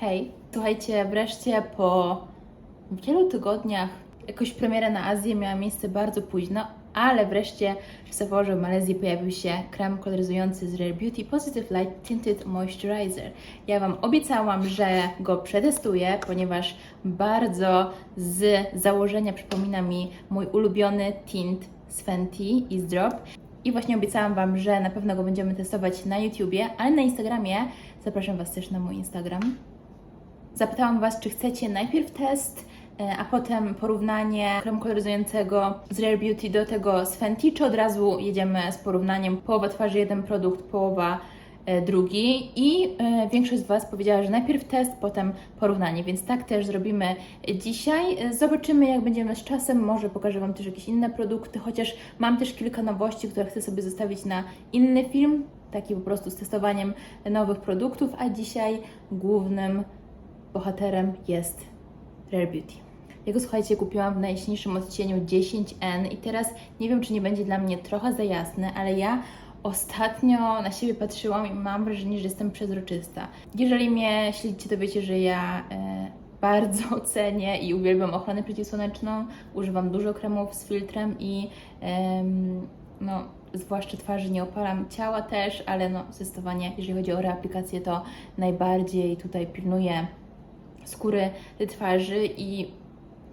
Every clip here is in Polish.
Hej, słuchajcie, wreszcie po wielu tygodniach jakoś premiera na Azję miała miejsce bardzo późno, ale wreszcie w Sephora w Malezji pojawił się krem koloryzujący z Rare Beauty Positive Light Tinted Moisturizer. Ja Wam obiecałam, że go przetestuję, ponieważ bardzo z założenia przypomina mi mój ulubiony tint z Fenty i z Drop. I właśnie obiecałam Wam, że na pewno go będziemy testować na YouTubie, ale na Instagramie zapraszam Was też na mój Instagram. Zapytałam Was, czy chcecie najpierw test, e, a potem porównanie kremu koloryzującego z Rare Beauty do tego z Fenty, czy od razu jedziemy z porównaniem połowa twarzy jeden produkt, połowa e, drugi? I e, większość z Was powiedziała, że najpierw test, potem porównanie, więc tak też zrobimy dzisiaj. Zobaczymy jak będziemy z czasem, może pokażę Wam też jakieś inne produkty, chociaż mam też kilka nowości, które chcę sobie zostawić na inny film, taki po prostu z testowaniem nowych produktów, a dzisiaj głównym bohaterem jest Rare Beauty. Ja go słuchajcie, kupiłam w najjaśniejszym odcieniu 10N i teraz nie wiem, czy nie będzie dla mnie trochę za jasne, ale ja ostatnio na siebie patrzyłam i mam wrażenie, że jestem przezroczysta. Jeżeli mnie śledzicie, to wiecie, że ja e, bardzo cenię i uwielbiam ochronę przeciwsłoneczną. Używam dużo kremów z filtrem i em, no, zwłaszcza twarzy nie opalam, ciała też, ale no, zdecydowanie, jeżeli chodzi o reaplikację, to najbardziej tutaj pilnuję skóry twarzy i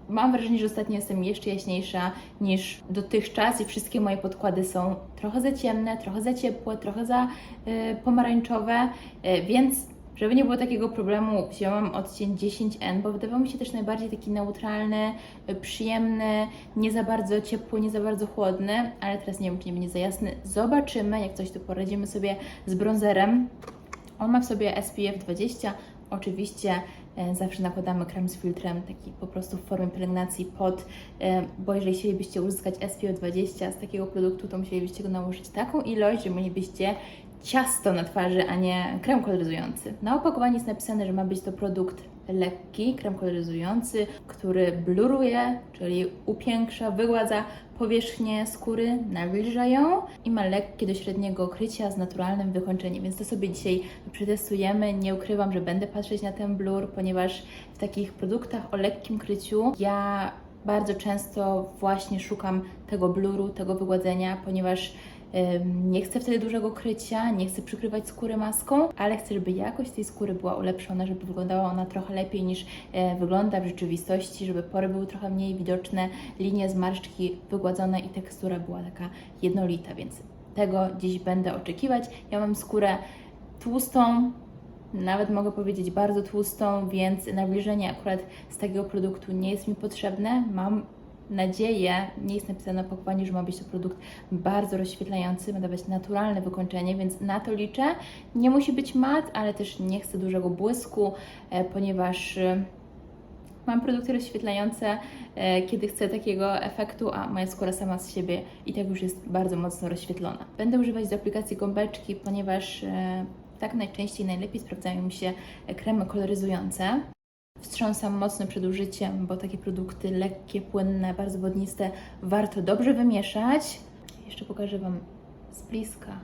mam wrażenie, że ostatnio jestem jeszcze jaśniejsza niż dotychczas i wszystkie moje podkłady są trochę za ciemne, trochę za ciepłe, trochę za y, pomarańczowe, y, więc żeby nie było takiego problemu, wzięłam odcień 10N, bo wydawał mi się też najbardziej taki neutralny, y, przyjemny, nie za bardzo ciepły, nie za bardzo chłodny, ale teraz nie wiem, czy nie będzie za jasny. Zobaczymy, jak coś tu poradzimy sobie z bronzerem. On ma w sobie SPF 20. Oczywiście e, zawsze nakładamy krem z filtrem, taki po prostu w formie pielęgnacji pod, e, bo jeżeli chcielibyście uzyskać SPF 20 z takiego produktu, to musielibyście go nałożyć taką ilość, że mielibyście ciasto na twarzy, a nie krem koloryzujący. Na opakowaniu jest napisane, że ma być to produkt lekki, krem koloryzujący, który bluruje, czyli upiększa, wygładza powierzchnię skóry, nawilża ją i ma lekkie do średniego krycia z naturalnym wykończeniem, więc to sobie dzisiaj przetestujemy. Nie ukrywam, że będę patrzeć na ten blur, ponieważ w takich produktach o lekkim kryciu ja bardzo często właśnie szukam tego bluru, tego wygładzenia, ponieważ Nie chcę wtedy dużego krycia, nie chcę przykrywać skóry maską, ale chcę, żeby jakość tej skóry była ulepszona, żeby wyglądała ona trochę lepiej niż e, wygląda w rzeczywistości, żeby pory były trochę mniej widoczne, linie zmarszczki wygładzone i tekstura była taka jednolita, więc tego dziś będę oczekiwać. Ja mam skórę tłustą, nawet mogę powiedzieć bardzo tłustą, więc nawilżenie akurat z takiego produktu nie jest mi potrzebne. Mam nadzieję, nie jest napisane na opakowaniu, że ma być to produkt bardzo rozświetlający, ma dawać naturalne wykończenie, więc na to liczę. Nie musi być mat, ale też nie chcę dużego błysku, e, ponieważ e, mam produkty rozświetlające, e, kiedy chcę takiego efektu, a moja skóra sama z siebie i tak już jest bardzo mocno rozświetlona. Będę używać do aplikacji gąbeczki, ponieważ tak najczęściej, najlepiej sprawdzają mi się kremy koloryzujące. Wstrząsam mocno przed użyciem, bo takie produkty lekkie, płynne, bardzo wodniste warto dobrze wymieszać. Jeszcze pokażę Wam z bliska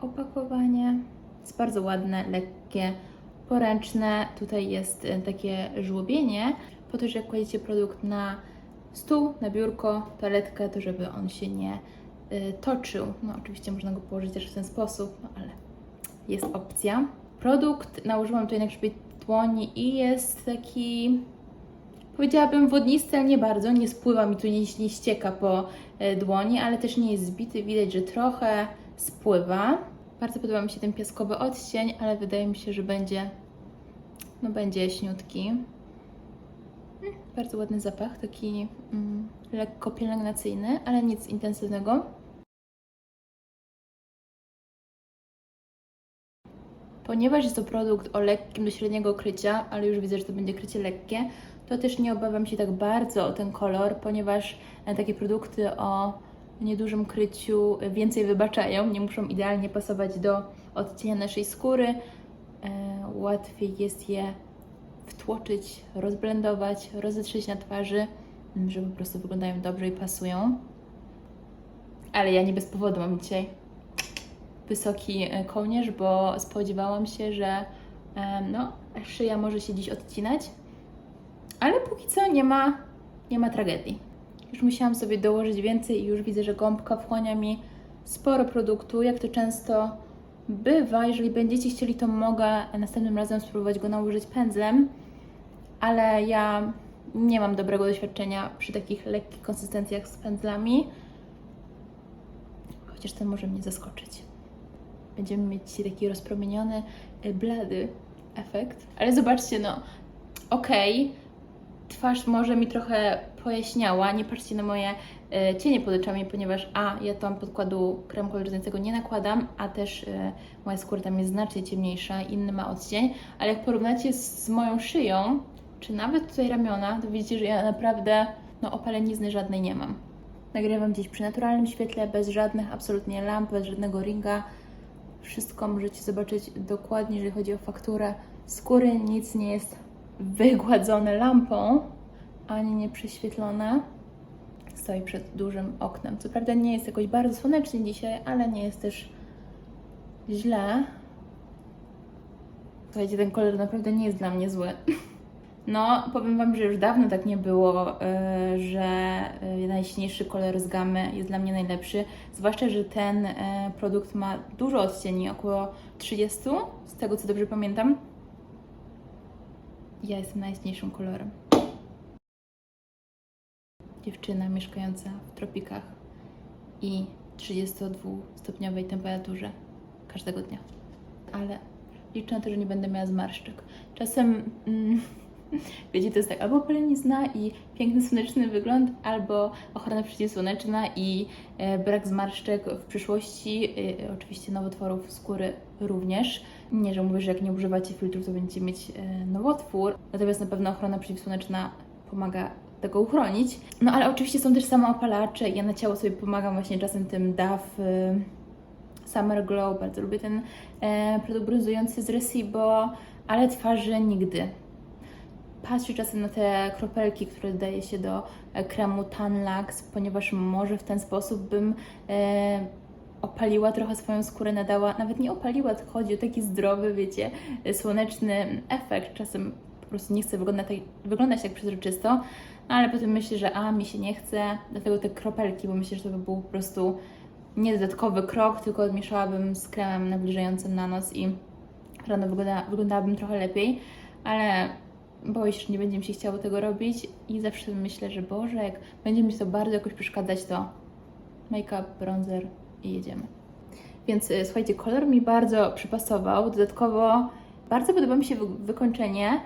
opakowanie. Jest bardzo ładne, lekkie, poręczne. Tutaj jest e, takie żłobienie, po to, że jak kładziecie produkt na stół, na biurko, toaletkę, to żeby on się nie y, toczył. No oczywiście można go położyć też w ten sposób, no ale jest opcja. Produkt nałożyłam tutaj na grzbiet dłoni i jest taki, powiedziałabym wodnisty, ale nie bardzo, nie spływa mi tu, nie, nie ścieka po e, dłoni, ale też nie jest zbity, widać, że trochę spływa. Bardzo podoba mi się ten piaskowy odcień, ale wydaje mi się, że będzie, no będzie jaśniutki. Mm, Bardzo ładny zapach, taki mm, lekko pielęgnacyjny, ale nic intensywnego. Ponieważ jest to produkt o lekkim do średniego krycia, ale już widzę, że to będzie krycie lekkie, to też nie obawiam się tak bardzo o ten kolor, ponieważ e, takie produkty o niedużym kryciu więcej wybaczają, nie muszą idealnie pasować do odcienia naszej skóry. E, Łatwiej jest je wtłoczyć, rozblendować, rozetrzeć na twarzy, m, że po prostu wyglądają dobrze i pasują. Ale ja nie bez powodu mam dzisiaj wysoki e, kołnierz, bo spodziewałam się, że e, no, szyja może się dziś odcinać, ale póki co nie ma, nie ma tragedii. Już musiałam sobie dołożyć więcej i już widzę, że gąbka wchłania mi sporo produktu, jak to często bywa. Jeżeli będziecie chcieli, to mogę następnym razem spróbować go nałożyć pędzlem, ale ja nie mam dobrego doświadczenia przy takich lekkich konsystencjach z pędzlami. Chociaż ten może mnie zaskoczyć. Będziemy mieć taki rozpromieniony, y, blady efekt. Ale zobaczcie, no, okej, twarz może mi trochę pojaśniała. Nie patrzcie na moje e, cienie pod oczami, ponieważ a, ja tam podkładu kremu koloryzującego nie nakładam, a też e, moja skóra tam jest znacznie ciemniejsza, inny ma odcień, ale jak porównacie z moją szyją, czy nawet tutaj ramiona, to widzicie, że ja naprawdę no, opalenizny żadnej nie mam. Nagrywam dziś przy naturalnym świetle, bez żadnych absolutnie lamp, bez żadnego ringa. Wszystko możecie zobaczyć dokładnie, jeżeli chodzi o fakturę skóry. Nic nie jest wygładzone lampą, ani nie prześwietlone. Stoi przed dużym oknem. Co prawda nie jest jakoś bardzo słonecznie dzisiaj, ale nie jest też źle. Słuchajcie, ten kolor naprawdę nie jest dla mnie zły. No, powiem Wam, że już dawno tak nie było, yy, że yy, najsilniejszy kolor z gamy jest dla mnie najlepszy. Zwłaszcza, że ten yy, produkt ma dużo odcieni, około 30, z tego co dobrze pamiętam. Ja jestem najjaśniejszym kolorem. Dziewczyna mieszkająca w tropikach i 32-stopniowej temperaturze każdego dnia. Ale liczę na to, że nie będę miała zmarszczek. Czasem, mm, wiecie, to jest tak albo polenizna i piękny słoneczny wygląd, albo ochrona przeciwsłoneczna i e, brak zmarszczek w przyszłości. E, oczywiście nowotworów skóry również. Nie, że mówię, że jak nie używacie filtrów, to będziecie mieć e, nowotwór, natomiast na pewno ochrona przeciwsłoneczna pomaga tego uchronić. No ale oczywiście są też samoopalacze. Ja na ciało sobie pomagam właśnie czasem tym DAF y, Summer Glow. Bardzo lubię ten e, produkt z Recibo, ale twarzy nigdy. Patrzę czasem na te kropelki, które dodaje się do e, kremu Tanlax, ponieważ może w ten sposób bym e, opaliła trochę swoją skórę, nadała, nawet nie opaliła, chodzi o taki zdrowy, wiecie, e, słoneczny efekt. Czasem po prostu nie chcę wyglądać, tak- wyglądać jak przezroczysto, ale potem myślę, że a, mi się nie chce, dlatego te kropelki, bo myślę, że to by był po prostu nie dodatkowy krok, tylko odmieszałabym z kremem nawilżającym na nos i rano wygląda, wyglądałabym trochę lepiej, ale boję się, że nie będzie mi się chciało tego robić i zawsze myślę, że Boże, jak będzie mi to bardzo jakoś przeszkadzać, to make-up, bronzer i jedziemy. Więc y, słuchajcie, kolor mi bardzo przypasował. Dodatkowo bardzo podoba mi się wy- wykończenie,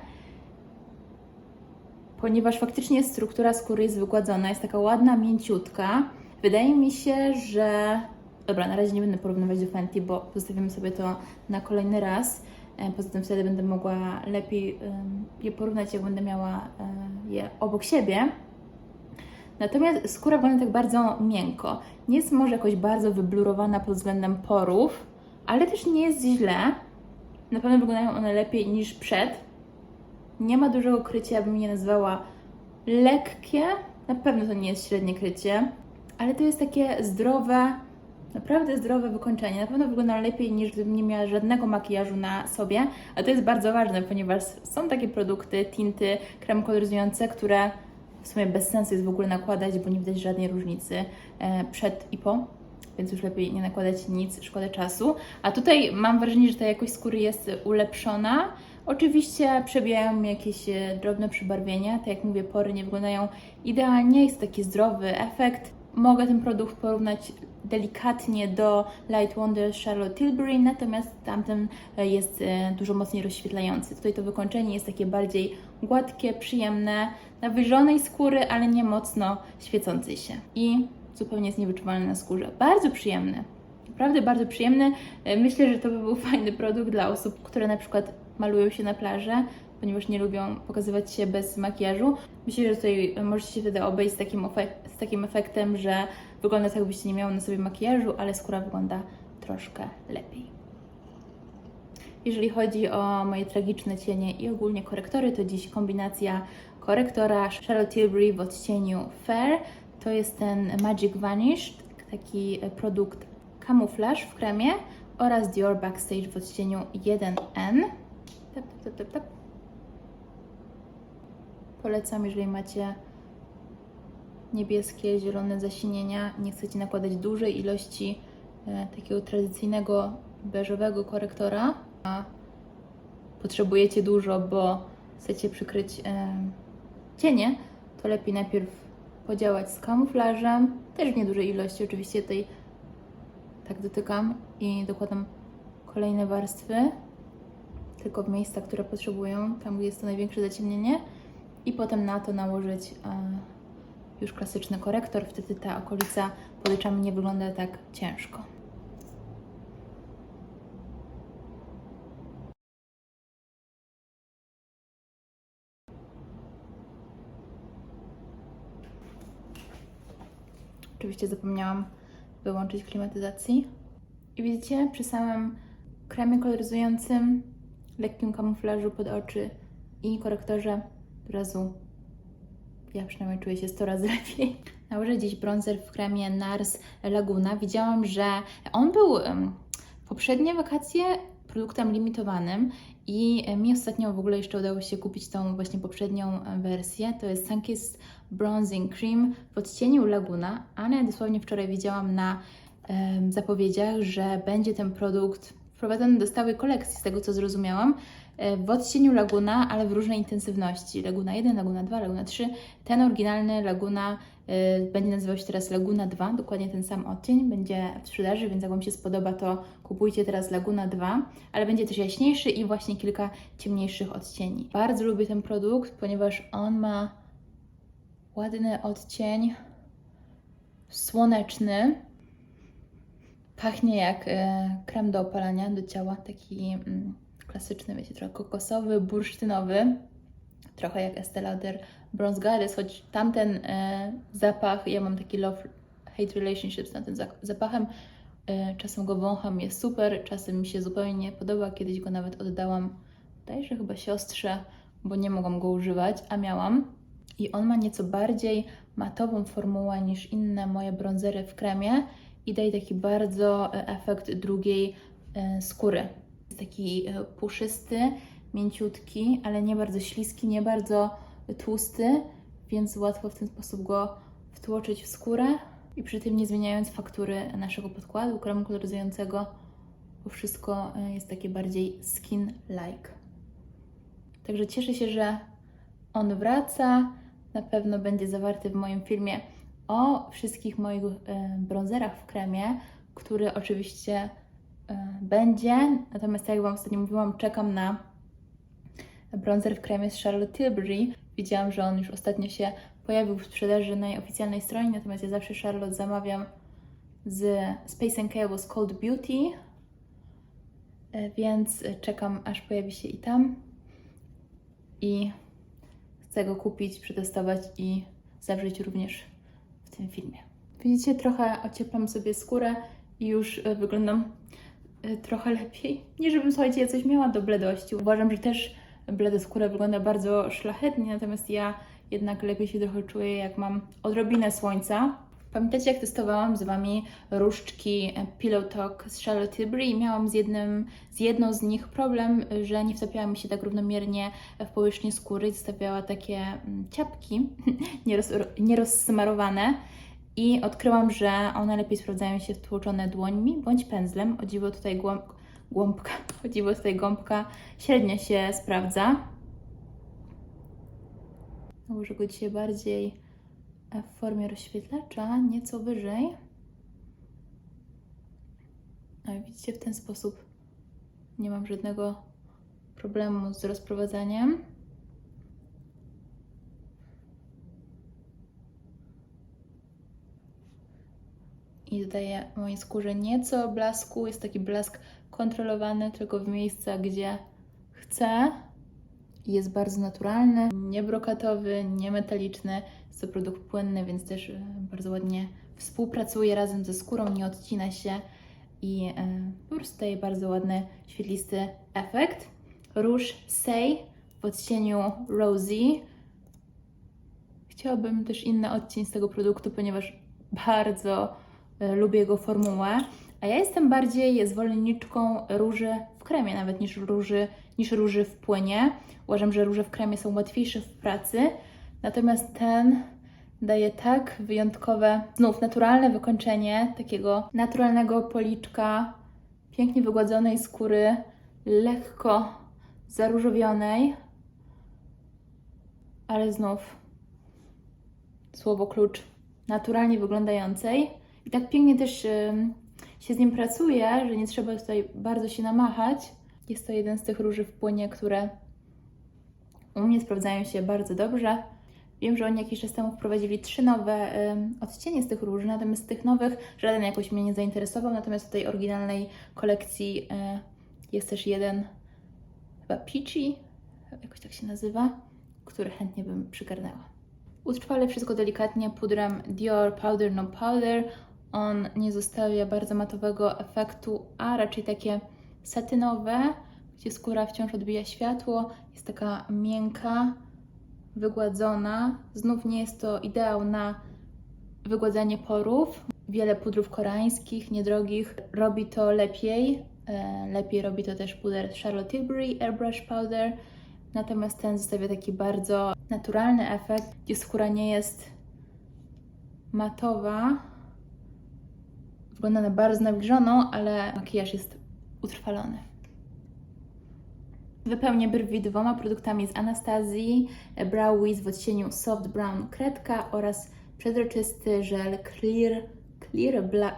ponieważ faktycznie struktura skóry jest wygładzona, jest taka ładna, mięciutka. Wydaje mi się, że. Dobra, na razie nie będę porównywać do Fenty, bo zostawimy sobie to na kolejny raz. E, Poza tym wtedy będę mogła lepiej je porównać, jak będę miała e, je obok siebie. Natomiast skóra wygląda tak bardzo miękko. Nie jest może jakoś bardzo wyblurowana pod względem porów, ale też nie jest źle. Na pewno wyglądają one lepiej niż przed. Nie ma dużego krycia, bym je nazwała lekkie. Na pewno to nie jest średnie krycie, ale to jest takie zdrowe, naprawdę zdrowe wykończenie. Na pewno wygląda lepiej niż gdybym nie miała żadnego makijażu na sobie, a to jest bardzo ważne, ponieważ są takie produkty, tinty, kremy koloryzujące, które w sumie bez sensu jest w ogóle nakładać, bo nie widać żadnej różnicy e, przed i po. Więc już lepiej nie nakładać nic, szkoda czasu. A tutaj mam wrażenie, że ta jakość skóry jest ulepszona. Oczywiście przebijają mi jakieś e, drobne przybarwienia. Tak jak mówię, pory nie wyglądają idealnie. Jest taki zdrowy efekt. Mogę ten produkt porównać delikatnie do Light Wonder Charlotte Tilbury, natomiast tamten e, jest e, dużo mocniej rozświetlający. Tutaj to wykończenie jest takie bardziej gładkie, przyjemne, nawilżonej skóry, ale nie mocno świecącej się. I zupełnie jest niewyczuwalny na skórze. Bardzo przyjemny. Naprawdę bardzo przyjemny. E, Myślę, że to by był fajny produkt dla osób, które na przykład malują się na plażę, ponieważ nie lubią pokazywać się bez makijażu. Myślę, że tutaj możecie się wtedy obejść z takim, z takim efektem, że wygląda tak, jakbyście nie miały na sobie makijażu, ale skóra wygląda troszkę lepiej. Jeżeli chodzi o moje tragiczne cienie i ogólnie korektory, to dziś kombinacja korektora Charlotte Tilbury w odcieniu Fair. To jest ten Magic Vanish, taki produkt kamuflaż w kremie oraz Dior Backstage w odcieniu 1N. Polecam, jeżeli macie niebieskie, zielone zasinienia, nie chcecie nakładać dużej ilości e, takiego tradycyjnego beżowego korektora, a potrzebujecie dużo, bo chcecie przykryć e, cienie, to lepiej najpierw podziałać z kamuflażem, też w niedużej ilości, oczywiście tutaj tak dotykam i dokładam kolejne warstwy, tylko w miejsca, które potrzebują, tam gdzie jest to największe zaciemnienie i potem na to nałożyć e, już klasyczny korektor, wtedy ta okolica pod oczami nie wygląda tak ciężko. Oczywiście zapomniałam wyłączyć klimatyzacji. I widzicie, przy samym kremie koloryzującym, lekkim kamuflażu pod oczy i korektorze od razu ja przynajmniej czuję się 100 razy lepiej. Nałożę dziś bronzer w kremie NARS Laguna. Widziałam, że on był em, poprzednie wakacje produktem limitowanym i e, mi ostatnio w ogóle jeszcze udało się kupić tą właśnie poprzednią e, wersję. To jest Sunkist Bronzing Cream w odcieniu Laguna, ale dosłownie wczoraj widziałam na em, zapowiedziach, że będzie ten produkt wprowadzony do stałej kolekcji, z tego co zrozumiałam, w odcieniu Laguna, ale w różnej intensywności. Laguna 1, Laguna 2, Laguna 3. Ten oryginalny Laguna e, będzie nazywał się teraz Laguna 2, dokładnie ten sam odcień, będzie w sprzedaży, więc jak Wam się spodoba, to kupujcie teraz Laguna 2, ale będzie też jaśniejszy i właśnie kilka ciemniejszych odcieni. Bardzo lubię ten produkt, ponieważ on ma ładny odcień słoneczny, Pachnie jak e, krem do opalania do ciała, taki mm, klasyczny, wiecie, trochę kokosowy, bursztynowy, trochę jak Estee Lauder Bronze Goddess, choć tamten e, zapach, ja mam taki love-hate relationship z tamtym za- zapachem, e, czasem go wącham, jest super, czasem mi się zupełnie nie podoba, kiedyś go nawet oddałam, dajże chyba siostrze, bo nie mogłam go używać, a miałam. I on ma nieco bardziej matową formułę niż inne moje bronzery w kremie i daje taki bardzo e, efekt drugiej e, skóry. Taki e, puszysty, mięciutki, ale nie bardzo śliski, nie bardzo tłusty, więc łatwo w ten sposób go wtłoczyć w skórę i przy tym nie zmieniając faktury naszego podkładu, kremu koloryzującego, bo wszystko e, jest takie bardziej skin-like. Także cieszę się, że on wraca. Na pewno będzie zawarty w moim filmie o wszystkich moich e, bronzerach w kremie, który oczywiście będzie. Natomiast tak jak Wam ostatnio mówiłam, czekam na bronzer w kremie z Charlotte Tilbury. Widziałam, że on już ostatnio się pojawił w sprzedaży na jej oficjalnej stronie, natomiast ja zawsze Charlotte zamawiam z Space and Chaos Cold Beauty, E, więc czekam aż pojawi się i tam. I chcę go kupić, przetestować i zawrzeć również w tym filmie. Widzicie, trochę ocieplam sobie skórę i już e, wyglądam e, trochę lepiej. Nie żebym, słuchajcie, ja coś miała do bledości. Uważam, że też blada skóra wygląda bardzo szlachetnie, natomiast ja jednak lepiej się trochę czuję, jak mam odrobinę słońca. Pamiętacie, jak testowałam z Wami różdżki Pillow Talk z Charlotte Tilbury i miałam z, jednym, z jedną z nich problem, że nie wtapiała mi się tak równomiernie w powierzchnię skóry i zostawiała takie mm, ciapki nieroz, nierozsmarowane. I odkryłam, że one lepiej sprawdzają się wtłoczone dłońmi bądź pędzlem. O dziwo tutaj głąb, głąbka, o dziwo tutaj gąbka średnio się sprawdza. Nałożę go dzisiaj bardziej w formie rozświetlacza, nieco wyżej. No i widzicie, w ten sposób nie mam żadnego problemu z rozprowadzaniem. I dodaję mojej skórze nieco blasku. Jest taki blask kontrolowany tylko w miejscach, gdzie chcę. Jest bardzo naturalny, nie brokatowy, nie metaliczny. Jest to produkt płynny, więc też e, bardzo ładnie współpracuje razem ze skórą, nie odcina się i e, po prostu daje bardzo ładny, świetlisty efekt. Róż Say w odcieniu Rosy. Chciałabym też inny odcień z tego produktu, ponieważ bardzo lubię jego formułę. A ja jestem bardziej zwolenniczką róży w kremie, nawet niż róży, niż róży w płynie. Uważam, że róże w kremie są łatwiejsze w pracy, Natomiast ten daje tak wyjątkowe, znów naturalne wykończenie takiego naturalnego policzka, pięknie wygładzonej skóry, lekko zaróżowionej, ale znów słowo klucz naturalnie wyglądającej. I tak pięknie też się z nim pracuje, że nie trzeba tutaj bardzo się namachać. Jest to jeden z tych róży w płynie, które u mnie sprawdzają się bardzo dobrze. Wiem, że oni jakiś czas temu wprowadzili trzy nowe odcienie z tych róży, natomiast z tych nowych żaden jakoś mnie nie zainteresował. Natomiast w tej oryginalnej kolekcji y, jest też jeden, chyba Peachy, jakoś tak się nazywa, który chętnie bym przygarnęła. Utrwalę wszystko delikatnie pudrem Dior Powder No Powder. On nie zostawia bardzo matowego efektu, a raczej takie satynowe, gdzie skóra wciąż odbija światło. Jest taka miękka, wygładzona. Znów nie jest to ideał na wygładzanie porów. Wiele pudrów koreańskich, niedrogich robi to lepiej. E, Lepiej robi to też puder Charlotte Tilbury Airbrush Powder. Natomiast ten zostawia taki bardzo naturalny efekt, gdzie skóra nie jest matowa. Wygląda na bardzo nawilżoną, ale makijaż jest utrwalony. Wypełnię brwi dwoma produktami z Anastazji Brow Wiz w odcieniu Soft Brown Kredka oraz przezroczysty żel Clear, Clear, Bla,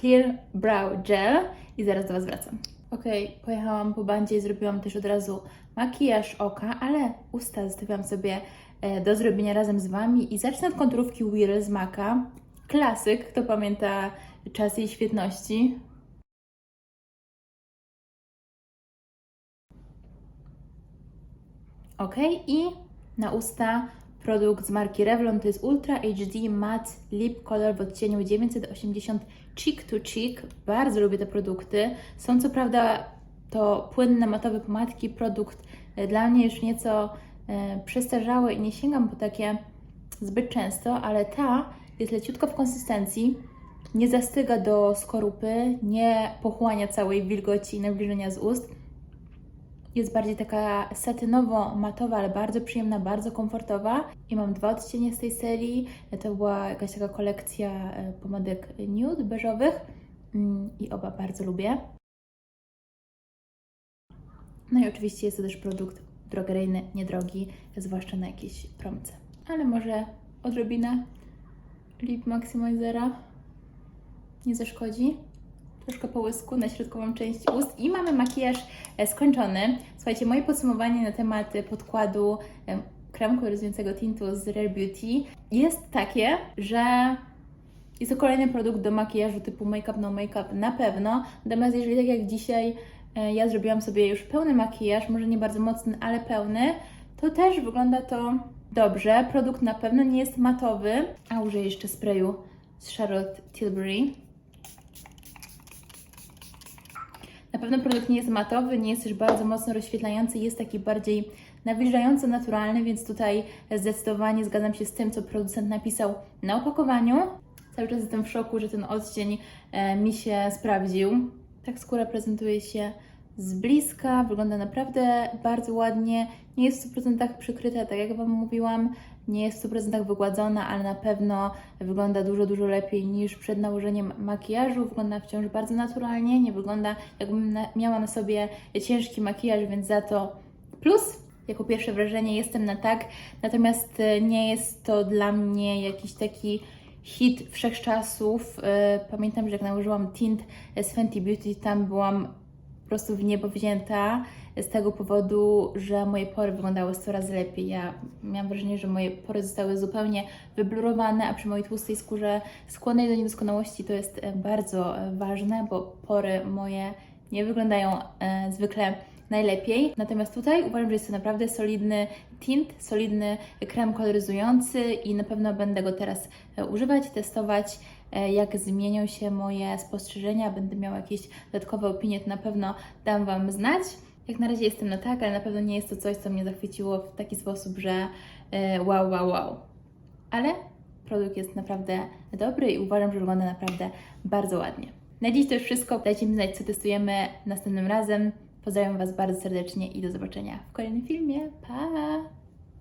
Clear Brow Gel i zaraz do Was wracam. Ok, pojechałam po bandzie i zrobiłam też od razu makijaż oka, ale usta zostawiłam sobie e, do zrobienia razem z Wami i zacznę od konturówki Wear z Maka. Klasyk, kto pamięta czas jej świetności. Ok, i na usta produkt z marki Revlon, to jest Ultra HD Matte Lip Color w odcieniu 980 Cheek to Cheek. Bardzo lubię te produkty. Są co prawda to płynne, matowe pomadki, produkt e, dla mnie już nieco e, przestarzały i nie sięgam po takie zbyt często, ale ta jest leciutko w konsystencji, nie zastyga do skorupy, nie pochłania całej wilgoci i nawilżenia z ust. Jest bardziej taka satynowo-matowa, ale bardzo przyjemna, bardzo komfortowa. I mam dwa odcienie z tej serii. To była jakaś taka kolekcja e, pomadek nude, beżowych. Mm, I oba bardzo lubię. No i oczywiście jest to też produkt drogeryjny, niedrogi, zwłaszcza na jakiejś promce. Ale może odrobina Lip Maximizera nie zaszkodzi. Troszkę połysku na środkową część ust i mamy makijaż e, skończony. Słuchajcie, moje podsumowanie na temat e, podkładu e, kremu koloryzującego tintu z Rare Beauty jest takie, że jest to kolejny produkt do makijażu typu make-up, no make-up na pewno. Natomiast jeżeli tak jak dzisiaj ja zrobiłam sobie już pełny makijaż, może nie bardzo mocny, ale pełny, to też wygląda to dobrze. Produkt na pewno nie jest matowy, a użyję jeszcze sprayu z Charlotte Tilbury. Na pewno produkt nie jest matowy, nie jest też bardzo mocno rozświetlający, jest taki bardziej nawilżająco naturalny, więc tutaj zdecydowanie zgadzam się z tym, co producent napisał na opakowaniu. Cały czas jestem w szoku, że ten odcień e, mi się sprawdził. Tak skóra prezentuje się z bliska, wygląda naprawdę bardzo ładnie. Nie jest w 100% przykryta, tak jak Wam mówiłam, nie jest w 100% wygładzona, ale na pewno wygląda dużo, dużo lepiej niż przed nałożeniem makijażu. Wygląda wciąż bardzo naturalnie, nie wygląda jakbym na, miała na sobie ciężki makijaż, więc za to plus. Jako pierwsze wrażenie jestem na tak, natomiast e, nie jest to dla mnie jakiś taki hit wszechczasów. E, Pamiętam, że jak nałożyłam tint z Fenty Beauty, tam byłam po prostu w niebo wzięta z tego powodu, że moje pory wyglądały coraz lepiej. Ja miałam wrażenie, że moje pory zostały zupełnie wyblurowane, a przy mojej tłustej skórze skłonnej do niedoskonałości to jest e, bardzo e, ważne, bo pory moje nie wyglądają e, zwykle najlepiej. Natomiast tutaj uważam, że jest to naprawdę solidny tint, solidny krem koloryzujący i na pewno będę go teraz e, używać, testować. E, Jak zmienią się moje spostrzeżenia, będę miała jakieś dodatkowe opinie, to na pewno dam Wam znać. Jak na razie jestem na tak, ale na pewno nie jest to coś, co mnie zachwyciło w taki sposób, że e, wow, wow, wow. Ale produkt jest naprawdę dobry i uważam, że wygląda naprawdę bardzo ładnie. Na dziś to już wszystko. Dajcie mi znać, co testujemy następnym razem. Pozdrawiam Was bardzo serdecznie i do zobaczenia w kolejnym filmie. Pa!